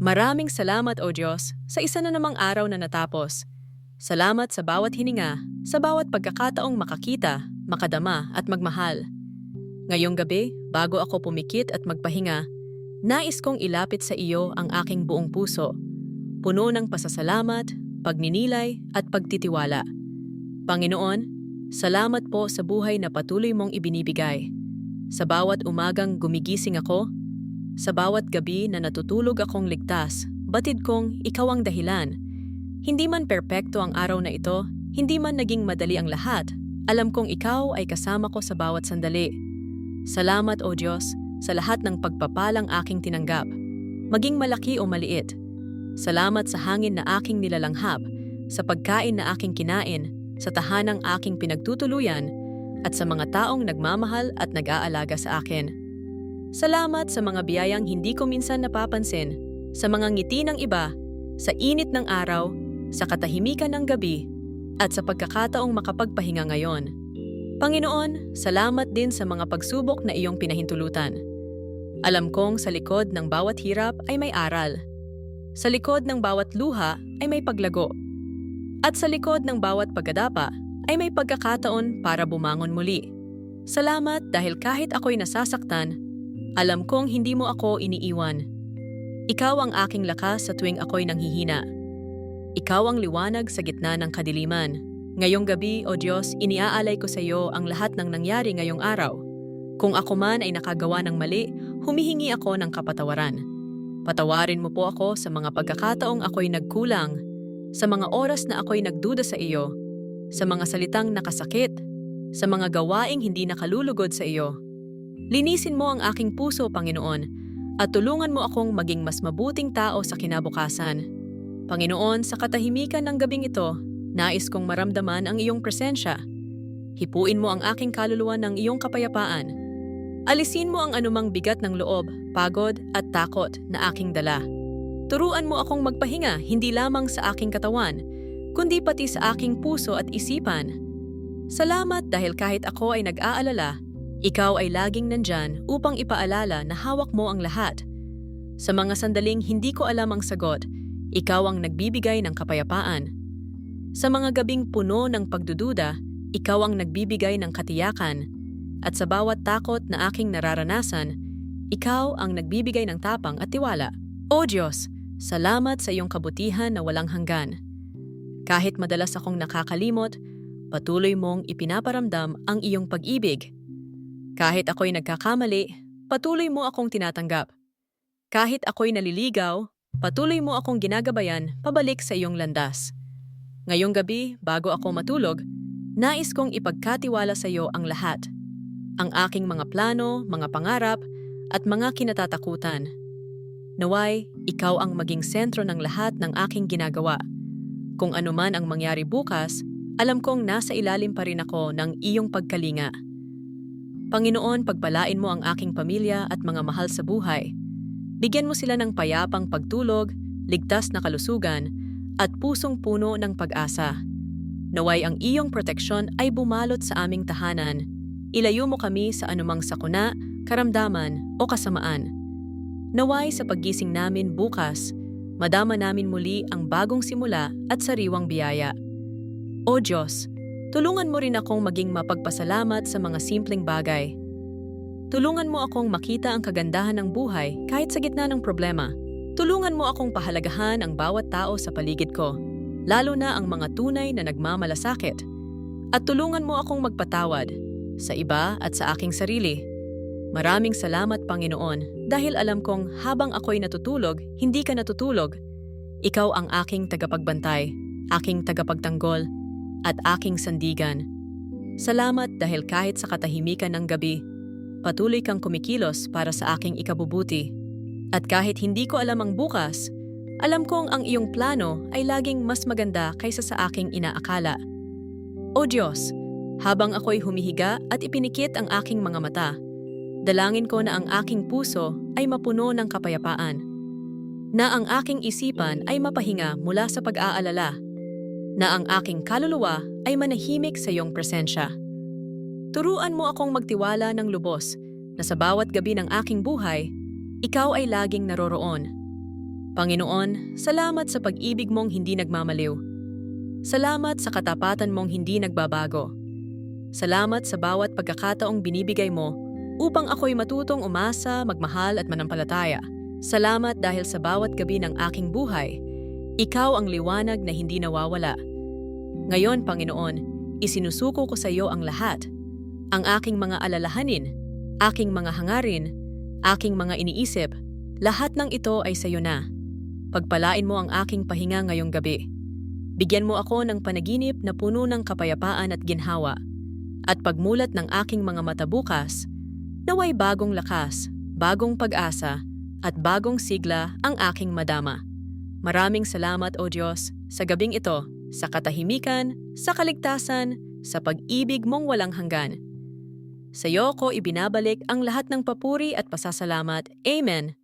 Maraming salamat, O Diyos, sa isa na namang araw na natapos. Salamat sa bawat hininga, sa bawat pagkakataong makakita, makadama at magmahal. Ngayong gabi, bago ako pumikit at magpahinga, nais kong ilapit sa iyo ang aking buong puso, puno ng pasasalamat, pagninilay at pagtitiwala. Panginoon, salamat po sa buhay na patuloy mong ibinibigay. Sa bawat umagang gumigising ako, sa bawat gabi na natutulog akong ligtas, batid kong ikaw ang dahilan. Hindi man perpekto ang araw na ito, hindi man naging madali ang lahat, alam kong ikaw ay kasama ko sa bawat sandali. Salamat o Diyos sa lahat ng pagpapalang aking tinanggap, maging malaki o maliit. Salamat sa hangin na aking nilalanghap, sa pagkain na aking kinain, sa tahanang aking pinagtutuluyan, at sa mga taong nagmamahal at nag-aalaga sa akin. Salamat sa mga biyayang hindi ko minsan napapansin, sa mga ngiti ng iba, sa init ng araw, sa katahimikan ng gabi, at sa pagkakataong makapagpahinga ngayon. Panginoon, salamat din sa mga pagsubok na iyong pinahintulutan. Alam kong sa likod ng bawat hirap ay may aral. Sa likod ng bawat luha ay may paglago. At sa likod ng bawat pagkadapa ay may pagkakataon para bumangon muli. Salamat dahil kahit ako'y nasasaktan, alam kong hindi mo ako iniiwan. Ikaw ang aking lakas sa tuwing ako'y nanghihina. Ikaw ang liwanag sa gitna ng kadiliman. Ngayong gabi, O Diyos, iniaalay ko sa iyo ang lahat ng nangyari ngayong araw. Kung ako man ay nakagawa ng mali, humihingi ako ng kapatawaran. Patawarin mo po ako sa mga pagkakataong ako'y nagkulang, sa mga oras na ako'y nagduda sa iyo, sa mga salitang nakasakit, sa mga gawaing hindi nakalulugod sa iyo. Linisin mo ang aking puso, Panginoon, at tulungan mo akong maging mas mabuting tao sa kinabukasan. Panginoon, sa katahimikan ng gabing ito, nais kong maramdaman ang iyong presensya. Hipuin mo ang aking kaluluwa ng iyong kapayapaan. Alisin mo ang anumang bigat ng loob, pagod at takot na aking dala. Turuan mo akong magpahinga hindi lamang sa aking katawan, kundi pati sa aking puso at isipan. Salamat dahil kahit ako ay nag-aalala, ikaw ay laging nandyan upang ipaalala na hawak mo ang lahat. Sa mga sandaling hindi ko alam ang sagot, ikaw ang nagbibigay ng kapayapaan. Sa mga gabing puno ng pagdududa, ikaw ang nagbibigay ng katiyakan. At sa bawat takot na aking nararanasan, ikaw ang nagbibigay ng tapang at tiwala. O Diyos, salamat sa iyong kabutihan na walang hanggan. Kahit madalas akong nakakalimot, patuloy mong ipinaparamdam ang iyong pag-ibig. Kahit ako'y nagkakamali, patuloy mo akong tinatanggap. Kahit ako'y naliligaw, patuloy mo akong ginagabayan pabalik sa iyong landas. Ngayong gabi, bago ako matulog, nais kong ipagkatiwala sa iyo ang lahat. Ang aking mga plano, mga pangarap, at mga kinatatakutan. Naway, ikaw ang maging sentro ng lahat ng aking ginagawa. Kung anuman ang mangyari bukas, alam kong nasa ilalim pa rin ako ng iyong pagkalinga. Panginoon, pagpalain mo ang aking pamilya at mga mahal sa buhay. Bigyan mo sila ng payapang pagtulog, ligtas na kalusugan, at pusong puno ng pag-asa. Naway ang iyong proteksyon ay bumalot sa aming tahanan. Ilayo mo kami sa anumang sakuna, karamdaman o kasamaan. Naway sa paggising namin bukas, madama namin muli ang bagong simula at sariwang biyaya. O Diyos, Tulungan mo rin akong maging mapagpasalamat sa mga simpleng bagay. Tulungan mo akong makita ang kagandahan ng buhay kahit sa gitna ng problema. Tulungan mo akong pahalagahan ang bawat tao sa paligid ko, lalo na ang mga tunay na nagmamalasakit. At tulungan mo akong magpatawad sa iba at sa aking sarili. Maraming salamat, Panginoon, dahil alam kong habang ako'y natutulog, hindi ka natutulog. Ikaw ang aking tagapagbantay, aking tagapagtanggol, at aking sandigan. Salamat dahil kahit sa katahimikan ng gabi, patuloy kang kumikilos para sa aking ikabubuti. At kahit hindi ko alam ang bukas, alam kong ang iyong plano ay laging mas maganda kaysa sa aking inaakala. O Diyos, habang ako'y humihiga at ipinikit ang aking mga mata, dalangin ko na ang aking puso ay mapuno ng kapayapaan. Na ang aking isipan ay mapahinga mula sa pag-aalala na ang aking kaluluwa ay manahimik sa iyong presensya. Turuan mo akong magtiwala ng lubos na sa bawat gabi ng aking buhay, ikaw ay laging naroroon. Panginoon, salamat sa pag-ibig mong hindi nagmamaliw. Salamat sa katapatan mong hindi nagbabago. Salamat sa bawat pagkakataong binibigay mo upang ako'y matutong umasa, magmahal at manampalataya. Salamat dahil sa bawat gabi ng aking buhay, ikaw ang liwanag na hindi nawawala. Ngayon, Panginoon, isinusuko ko sa iyo ang lahat. Ang aking mga alalahanin, aking mga hangarin, aking mga iniisip, lahat ng ito ay sa iyo na. Pagpalain mo ang aking pahinga ngayong gabi. Bigyan mo ako ng panaginip na puno ng kapayapaan at ginhawa. At pagmulat ng aking mga mata bukas, naway bagong lakas, bagong pag-asa, at bagong sigla ang aking madama. Maraming salamat, O Diyos, sa gabing ito, sa katahimikan, sa kaligtasan, sa pag-ibig mong walang hanggan. Sa iyo ko ibinabalik ang lahat ng papuri at pasasalamat. Amen.